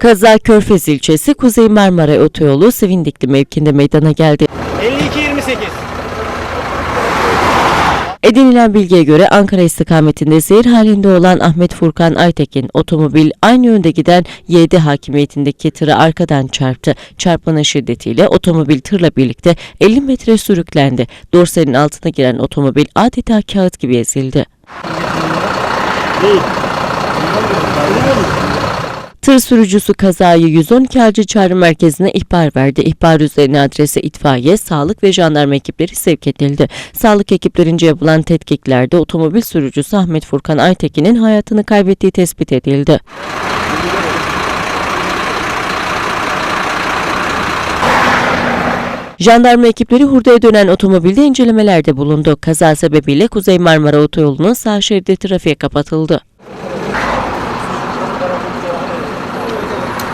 Kaza Körfez ilçesi Kuzey Marmara Otoyolu Sevindikli mevkinde meydana geldi. 52-28. Edinilen bilgiye göre Ankara istikametinde seyir halinde olan Ahmet Furkan Aytekin otomobil aynı yönde giden YD hakimiyetindeki tırı arkadan çarptı. Çarpmanın şiddetiyle otomobil tırla birlikte 50 metre sürüklendi. Dorsenin altına giren otomobil adeta kağıt gibi ezildi. Tır sürücüsü kazayı 112 acil çağrı merkezine ihbar verdi. İhbar üzerine adrese itfaiye, sağlık ve jandarma ekipleri sevk edildi. Sağlık ekiplerince yapılan tetkiklerde otomobil sürücüsü Ahmet Furkan Aytekin'in hayatını kaybettiği tespit edildi. Jandarma ekipleri hurdaya dönen otomobilde incelemelerde bulundu. Kaza sebebiyle Kuzey Marmara Otoyolu'nun sağ şeridi trafiğe kapatıldı. Thank you.